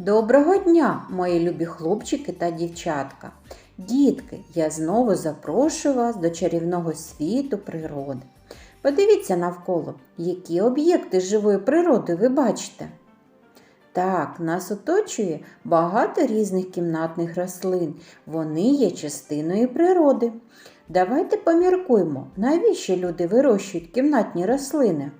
Доброго дня, мої любі хлопчики та дівчатка. Дітки, я знову запрошую вас до чарівного світу природи. Подивіться навколо, які об'єкти живої природи ви бачите. Так, нас оточує багато різних кімнатних рослин. Вони є частиною природи. Давайте поміркуємо, навіщо люди вирощують кімнатні рослини.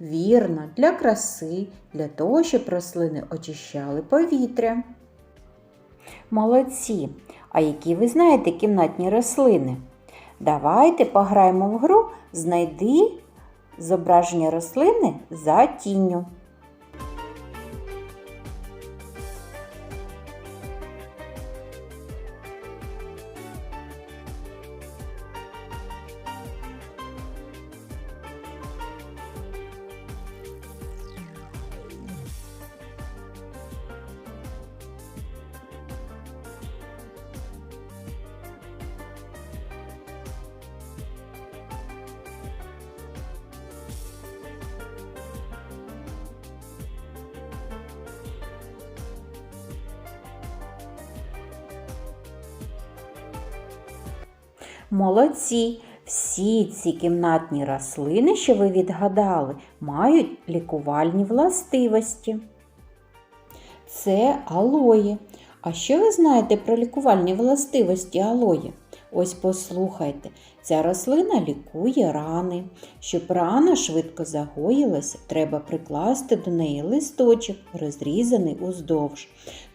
Вірно, для краси, для того, щоб рослини очищали повітря. Молодці! А які ви знаєте кімнатні рослини? Давайте пограємо в гру Знайди зображення рослини за тінню. Молодці! Всі ці кімнатні рослини, що ви відгадали, мають лікувальні властивості. Це алої. А що ви знаєте про лікувальні властивості алої? Ось послухайте, ця рослина лікує рани. Щоб рана швидко загоїлася, треба прикласти до неї листочок, розрізаний уздовж.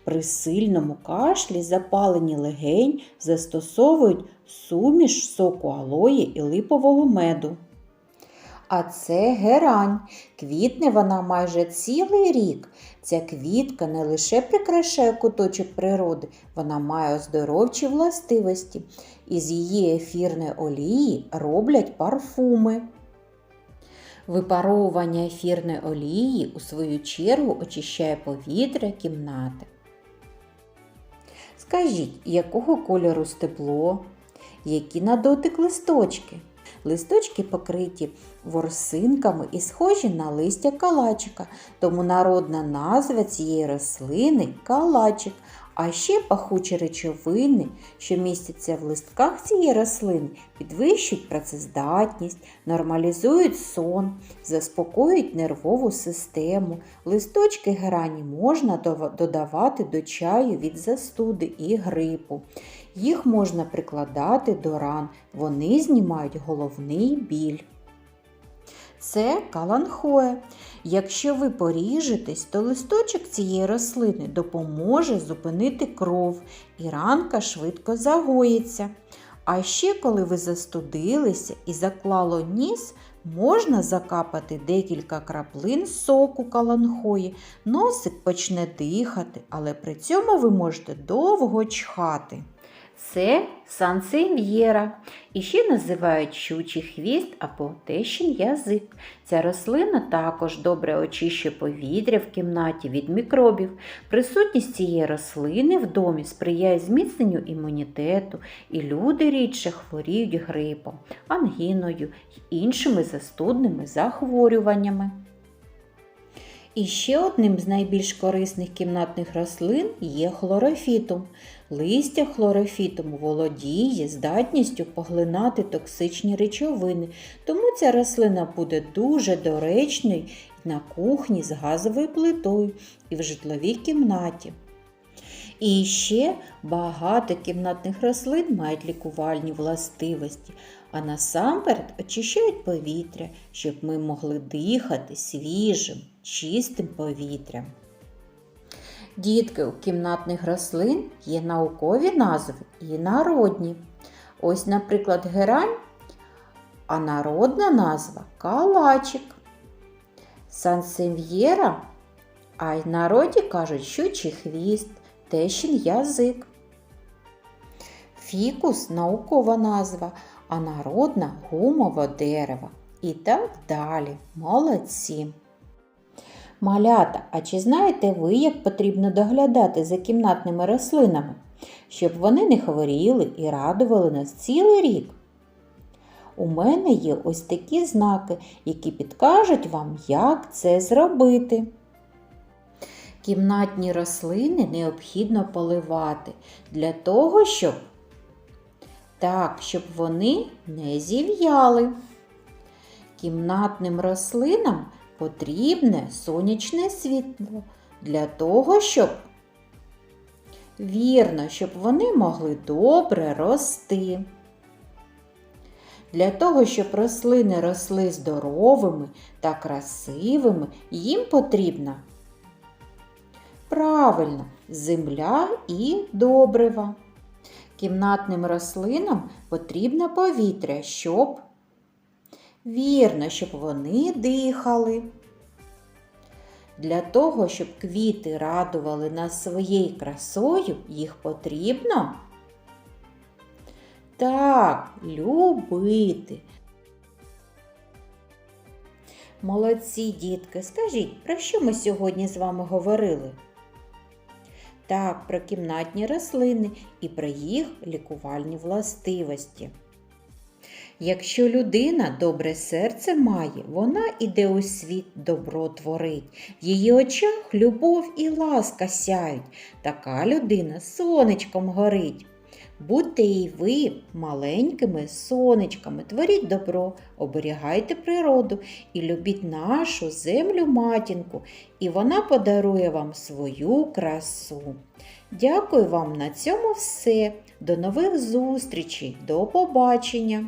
При сильному кашлі запалені легень застосовують суміш соку алої і липового меду. А це герань. Квітне вона майже цілий рік. Ця квітка не лише прикрашає куточок природи, вона має оздоровчі властивості. Із її ефірної олії роблять парфуми. Випаровування ефірної олії у свою чергу очищає повітря кімнати. Скажіть, якого кольору стебло? Які на дотик листочки? Листочки покриті ворсинками і схожі на листя калачика, тому народна назва цієї рослини калачик. А ще пахучі речовини, що містяться в листках цієї рослини, підвищують працездатність, нормалізують сон, заспокоюють нервову систему. Листочки герані можна додавати до чаю від застуди і грипу. Їх можна прикладати до ран, вони знімають головний біль. Це каланхоe. Якщо ви поріжетесь, то листочок цієї рослини допоможе зупинити кров і ранка швидко загоїться. А ще, коли ви застудилися і заклало ніс, можна закапати декілька краплин соку каланхої, носик почне дихати, але при цьому ви можете довго чхати. Це сансев'єра. І ще називають щучий хвіст або тещин язик. Ця рослина також добре очищує повітря в кімнаті від мікробів. Присутність цієї рослини в домі сприяє зміцненню імунітету, і люди рідше хворіють грипом, ангіною й іншими застудними захворюваннями. І ще одним з найбільш корисних кімнатних рослин є хлорофітум. Листя хлорофітуму володіє здатністю поглинати токсичні речовини, тому ця рослина буде дуже доречною на кухні з газовою плитою і в житловій кімнаті. І ще багато кімнатних рослин мають лікувальні властивості, а насамперед очищають повітря, щоб ми могли дихати свіжим, чистим повітрям. Дітки у кімнатних рослин є наукові назви і народні. Ось, наприклад, герань, а народна назва калачик. Сансев'єра, а й народі кажуть, щучий хвіст, тещин язик. Фікус наукова назва, а народна гумове дерево. І так далі. Молодці. Малята, а чи знаєте ви, як потрібно доглядати за кімнатними рослинами, щоб вони не хворіли і радували нас цілий рік? У мене є ось такі знаки, які підкажуть вам, як це зробити. Кімнатні рослини необхідно поливати для того, щоб так, щоб вони не зів'яли. Кімнатним рослинам потрібне сонячне світло для того, щоб вірно, щоб вони могли добре рости. Для того, щоб рослини росли здоровими та красивими, їм потрібна правильно земля і добрива. Кімнатним рослинам потрібно повітря, щоб вірно, щоб вони дихали. Для того, щоб квіти радували нас своєю красою, їх потрібно так, любити. Молодці, дітки, скажіть, про що ми сьогодні з вами говорили? Так, про кімнатні рослини і про їх лікувальні властивості. Якщо людина добре серце має, вона іде у світ добро творить. В її очах любов і ласка сяють. Така людина сонечком горить. Будьте і ви маленькими сонечками, творіть добро, оберігайте природу і любіть нашу землю матінку, і вона подарує вам свою красу. Дякую вам на цьому все. До нових зустрічей, до побачення!